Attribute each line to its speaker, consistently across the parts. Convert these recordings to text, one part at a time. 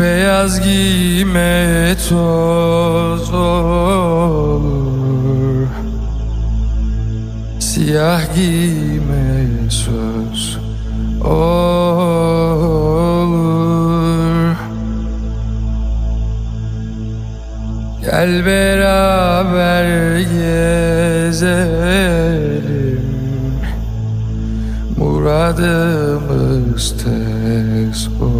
Speaker 1: Beyaz giyme toz olur. Siyah giyme söz olur. Gel beraber gezelim. Muradımız tez olur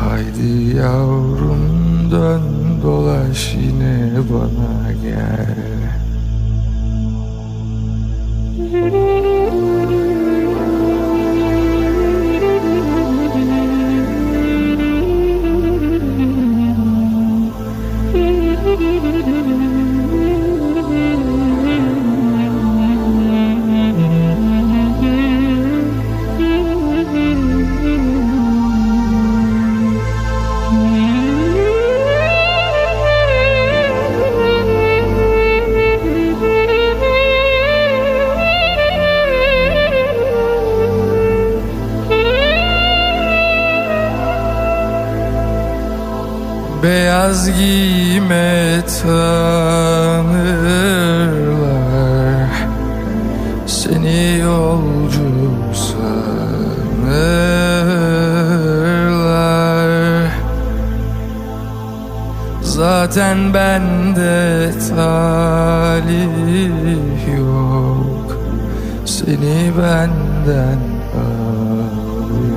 Speaker 1: Haydi yavrum dön dolaş yine bana gel Beyaz giyme tanırlar. Seni yolcu sanırlar. Zaten bende talih yok. Seni benden alırlar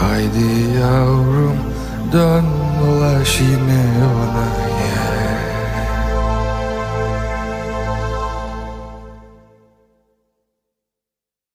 Speaker 1: Haydi yavrum dön dolaş yine gel